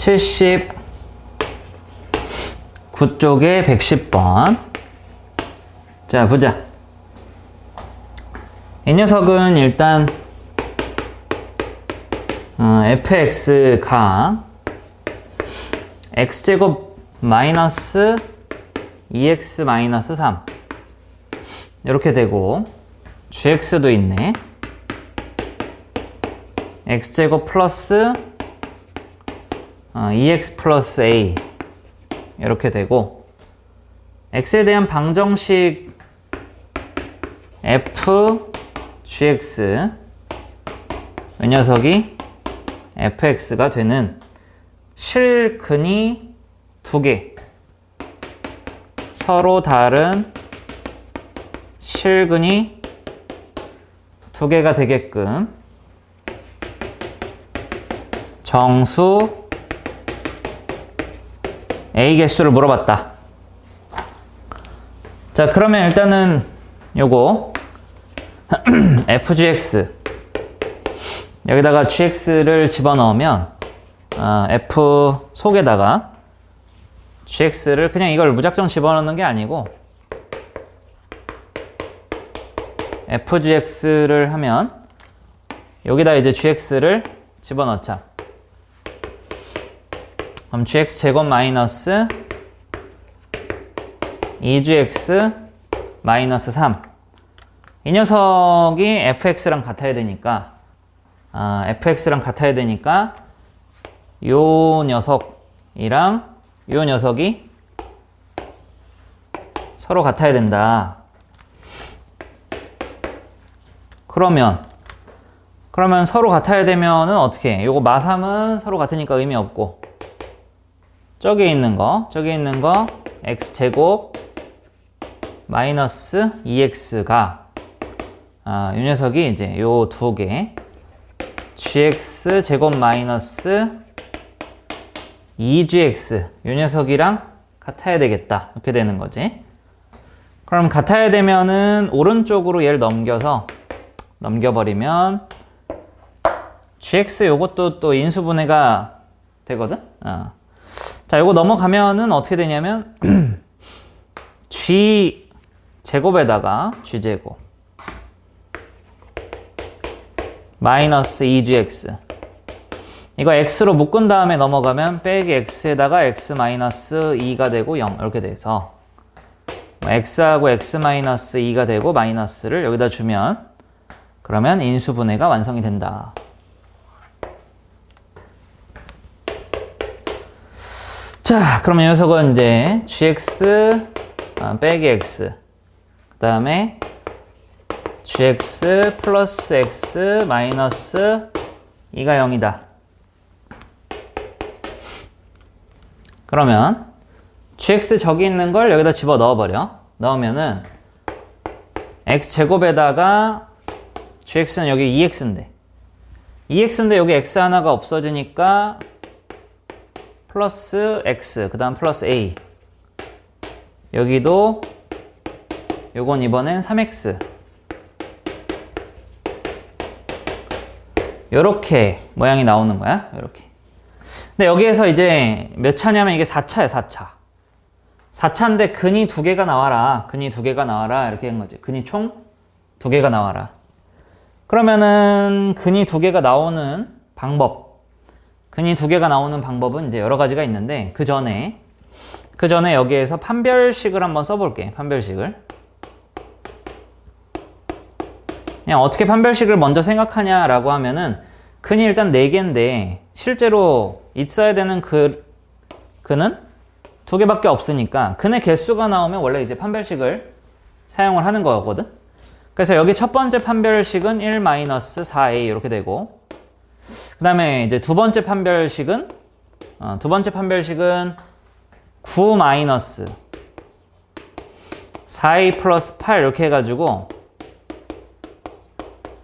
79쪽에 110번. 자, 보자. 이 녀석은 일단 어, fx가 x제곱 마이너스 2x 마이너스 3 이렇게 되고 gx도 있네 x제곱 플러스 어, 2x 플러스 a 이렇게 되고 x에 대한 방정식 f gx 이 녀석이 fx가 되는 실근이 두 개. 서로 다른 실근이 두 개가 되게끔 정수 A 개수를 물어봤다. 자, 그러면 일단은 요거 fgx 여기다가 gx를 집어넣으면 어, f 속에다가 gx를 그냥 이걸 무작정 집어넣는 게 아니고 fgx를 하면 여기다 이제 gx를 집어넣자. 그럼 gx 제곱 마이너스 2gx 마이너스 3. 이 녀석이 fx랑 같아야 되니까 아, fx랑 같아야 되니까 요 녀석이랑 요 녀석이 서로 같아야 된다. 그러면 그러면 서로 같아야 되면은 어떻게 해? 요거 마삼은 서로 같으니까 의미 없고 저기 있는 거 저기 있는 거 x제곱 마이너스 2x가 아, 이 녀석이 이제 요 두 개 gx 제곱 마이너스 2gx 이 녀석이랑 같아야 되겠다. 이렇게 되는 거지. 그럼 같아야 되면은 오른쪽으로 얘를 넘겨서 넘겨버리면 gx 요것도 또 인수분해가 되거든? 어. 자 요거 넘어가면은 어떻게 되냐면 g 제곱에다가 g 제곱. 마이너스 2gx 이거 x로 묶은 다음에 넘어가면 빼기 x에다가 x 마이너스 2가 되고 0 이렇게 돼서. x하고 x 마이너스 2가 되고 마이너스를 여기다 주면 그러면 인수분해가 완성이 된다. 자, 그러면 이 녀석은 이제 gx 아, 빼기 x 그 다음에 gx 플러스 x 마이너스 2가 0이다. 그러면 gx 저기 있는 걸 여기다 집어 넣어버려. 넣으면은 x제곱에다가 gx는 여기 2x인데 2x인데 여기 x 하나가 없어지니까 플러스 x 그 다음 플러스 a. 여기도 요건 이번엔 3x 요렇게 모양이 나오는 거야 요렇게. 근데 여기에서 이제 몇 차냐면 이게 4차야 4차. 4차인데 근이 두 개가 나와라. 근이 두 개가 나와라. 이렇게 한 거지. 근이 총 두 개가 나와라. 그러면은 근이 두 개가 나오는 방법 근이 두 개가 나오는 방법은 이제 여러 가지가 있는데 그 전에 그 전에 여기에서 판별식을 한번 써볼게 판별식을. 그냥 어떻게 판별식을 먼저 생각하냐라고 하면은 근이 일단 4개인데 실제로 있어야 되는 그 근은 두 개밖에 없으니까 근의 개수가 나오면 원래 이제 판별식을 사용을 하는 거거든? 그래서 여기 첫 번째 판별식은 1-4a 이렇게 되고 그 다음에 이제 두 번째 판별식은 어, 두 번째 판별식은 9 마이너스 4a 플러스 8 이렇게 해가지고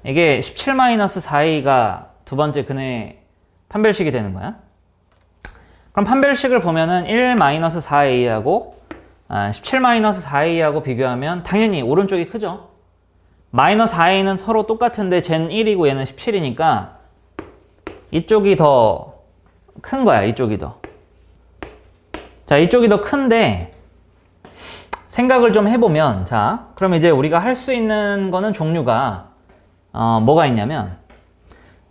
이게 17 마이너스 4a가 두 번째 근의 판별식이 되는 거야. 그럼 판별식을 보면은 1 마이너스 4a하고 17 마이너스 4a하고 비교하면 당연히 오른쪽이 크죠. 마이너스 4a는 서로 똑같은데 쟤는 1이고 얘는 17이니까 이쪽이 더 큰 거야, 이쪽이 더. 자, 이쪽이 더 큰데, 생각을 좀 해보면, 자, 그럼 이제 우리가 할 수 있는 거는 종류가, 어, 뭐가 있냐면,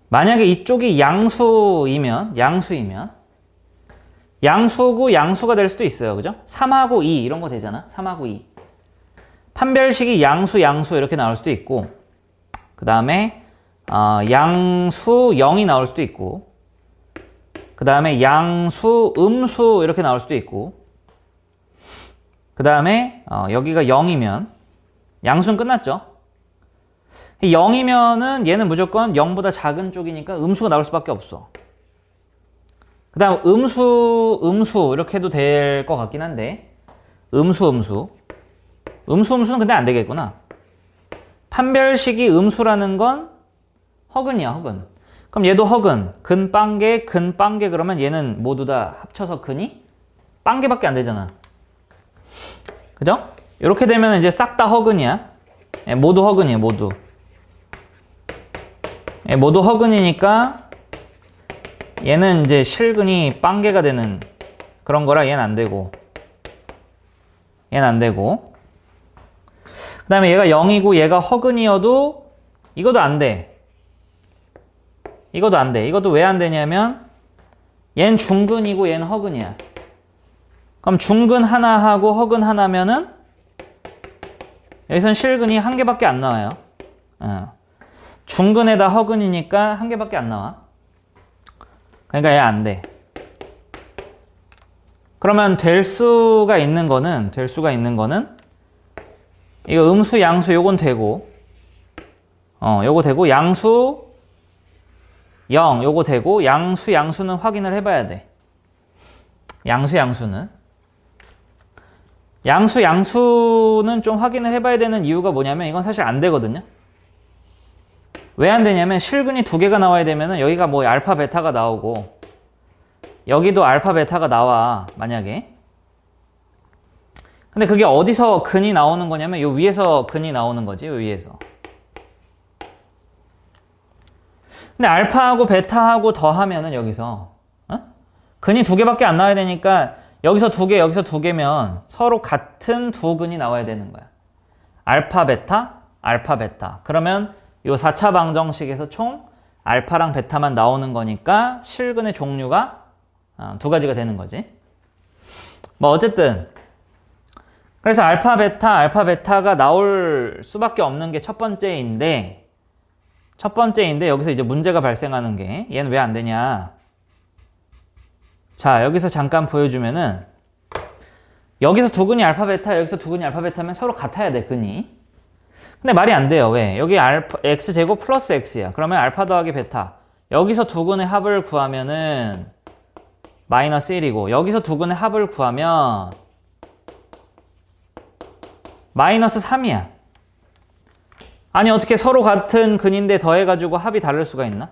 만약에 이쪽이 양수이면, 양수이면, 양수고 양수가 될 수도 있어요. 그죠? 3하고 2 이런 거 되잖아. 3하고 2. 판별식이 양수, 양수 이렇게 나올 수도 있고, 그 다음에 어, 양수 0이 나올 수도 있고, 그 다음에 양수, 음수 이렇게 나올 수도 있고, 그 다음에 어, 여기가 0이면 양수는 끝났죠. 0이면은 얘는 무조건 0보다 작은 쪽이니까 음수가 나올 수밖에 없어. 그 다음 음수, 음수 이렇게 해도 될 것 같긴 한데 음수, 음수 음수, 음수는 근데 안 되겠구나. 판별식이 음수라는 건 허근이야, 허근. 그럼 얘도 허근. 근 빵개, 근 빵개 그러면 얘는 모두 다 합쳐서 근이 빵개밖에 안 되잖아. 그죠? 이렇게 되면 이제 싹 다 허근이야. 예, 모두 허근이에요, 모두. 예, 모두 허근이니까 얘는 이제 실근이 빵개가 되는 그런 거라 얘는 안 되고 얘는 안 되고 그 다음에 얘가 0이고 얘가 허근이어도 이것도 안 돼. 이것도 안 돼. 이것도 왜 안 되냐면 얘는 중근이고 얘는 허근이야. 그럼 중근 하나 하고 허근 하나면은 여기선 실근이 한 개밖에 안 나와요. 어. 중근에다 허근이니까 한 개밖에 안 나와. 그러니까 얘 안 돼. 그러면 될 수가 있는 거는 될 수가 있는 거는 이거 음수 양수 요건 되고 어 요거 되고 양수 0 요거 되고 양수 양수는 확인을 해봐야 돼. 양수 양수는 양수 양수는 좀 확인을 해봐야 되는 이유가 뭐냐면 이건 사실 안 되거든요. 왜 안 되냐면 실근이 두 개가 나와야 되면은 여기가 뭐 알파 베타가 나오고 여기도 알파 베타가 나와 만약에 근데 그게 어디서 근이 나오는 거냐면 요 위에서 근이 나오는 거지 요 위에서 근데 알파하고 베타하고 더하면은 여기서 어? 근이 두 개밖에 안 나와야 되니까 여기서 두 개, 여기서 두 개면 서로 같은 두 근이 나와야 되는 거야. 알파, 베타, 알파, 베타. 그러면 요 4차 방정식에서 총 알파랑 베타만 나오는 거니까 실근의 종류가 어, 두 가지가 되는 거지. 뭐 어쨌든 그래서 알파, 베타, 알파, 베타가 나올 수밖에 없는 게 첫 번째인데 첫 번째인데 여기서 이제 문제가 발생하는 게 얘는 왜 안 되냐? 자, 여기서 잠깐 보여주면은 여기서 두 근이 알파 베타, 여기서 두 근이 알파 베타면 서로 같아야 돼, 근이. 근데 말이 안 돼요. 왜? 여기 알파 x 제곱 플러스 x야. 그러면 알파 더하기 베타. 여기서 두 근의 합을 구하면은 마이너스 1이고 여기서 두 근의 합을 구하면 마이너스 3이야. 아니 어떻게 서로 같은 근인데 더해가지고 합이 다를 수가 있나?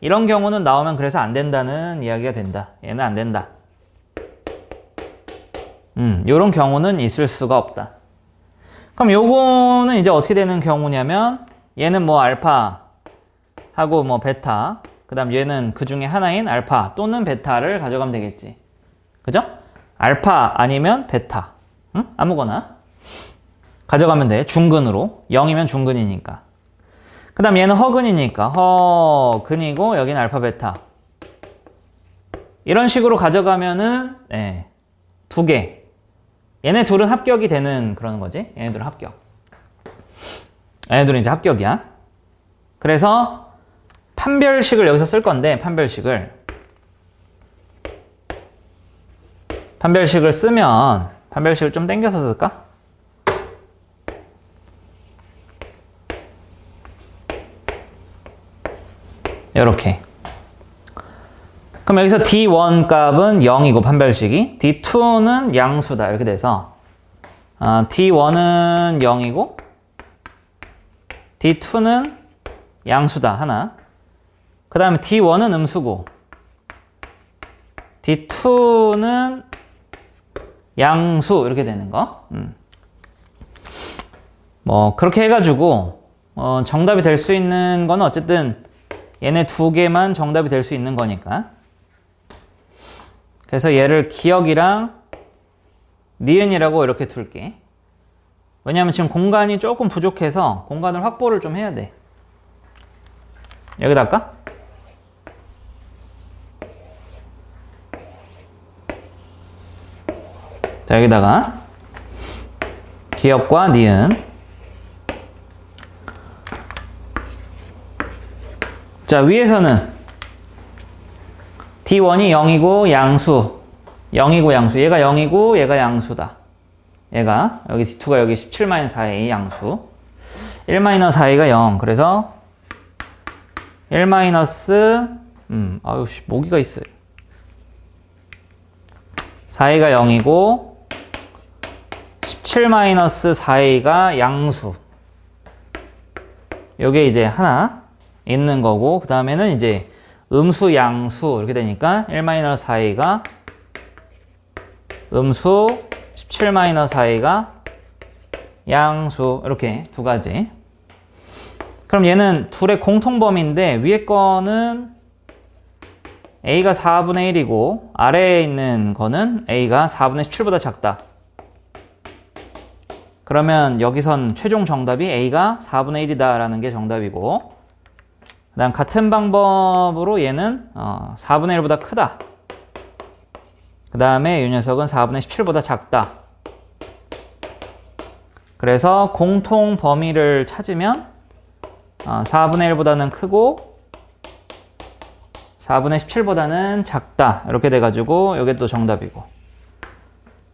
이런 경우는 나오면 그래서 안 된다는 이야기가 된다. 얘는 안 된다. 음, 이런 경우는 있을 수가 없다. 그럼 요거는 이제 어떻게 되는 경우냐면 얘는 뭐 알파 하고 뭐 베타 그 다음 얘는 그 중에 하나인 알파 또는 베타를 가져가면 되겠지. 그죠? 알파 아니면 베타. 응? 아무거나. 가져가면 돼. 중근으로. 0이면 중근이니까. 그 다음 얘는 허근이니까 허근이고 여기는 알파 베타 이런 식으로 가져가면은 네, 두 개. 얘네 둘은 합격이 되는 그런 거지. 얘네들은 합격. 얘네들은 이제 합격이야. 그래서 판별식을 여기서 쓸 건데 판별식을 판별식을 쓰면 판별식을 좀 땡겨서 쓸까? 이렇게. 그럼 여기서 D1 값은 0이고 판별식이 D2는 양수다. 이렇게 돼서 어, D1은 0이고 D2는 양수다. 하나. 그 다음에 D1은 음수고 D2는 양수. 이렇게 되는 거. 음. 뭐 그렇게 해가지고 어, 정답이 될 수 있는 거는 어쨌든 얘네 두 개만 정답이 될 수 있는 거니까 그래서 얘를 기억이랑 니은이라고 이렇게 둘게. 왜냐면 지금 공간이 조금 부족해서 공간을 확보를 좀 해야 돼. 여기다 할까? 자, 여기다가 기억과 니은. 자, 위에서는 D1이 0이고 양수. 0이고 양수. 얘가 0이고 얘가 양수다. 얘가 여기 D2가 여기 17-4의 양수. 1-4가 0. 그래서 1 마이너스 음, 아유 씨, 모기가 있어요. 4a가 0이고 17 마이너스 4a가 양수. 요게 이제 하나 있는 거고 그 다음에는 이제 음수 양수 이렇게 되니까 1 마이너스 4a가 음수 17 마이너스 4a가 양수 이렇게 두 가지. 그럼 얘는 둘의 공통범위인데 위에 거는 a가 4분의 1이고 아래에 있는 거는 a가 4분의 17보다 작다. 그러면 여기선 최종 정답이 a가 4분의 1이다 라는 게 정답이고 그 다음 같은 방법으로 얘는 어, 4분의 1보다 크다. 그 다음에 이 녀석은 4분의 17보다 작다. 그래서 공통 범위를 찾으면 어, 4분의 1보다는 크고 4분의 17보다는 작다. 이렇게 돼가지고 이게 또 정답이고.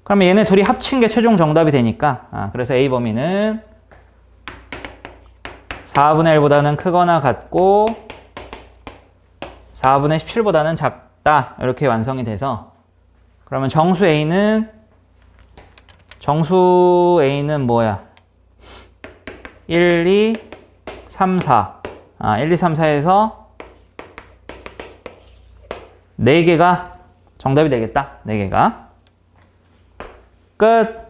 그러면 얘네 둘이 합친 게 최종 정답이 되니까 아, 그래서 A 범위는 4분의 1보다는 크거나 같고 4분의 17보다는 작다. 이렇게 완성이 돼서 그러면 정수 A는 정수 A는 뭐야? 1, 2, 3, 4. 아, 1, 2, 3, 4에서 4개가 정답이 되겠다. 4개가. 끝.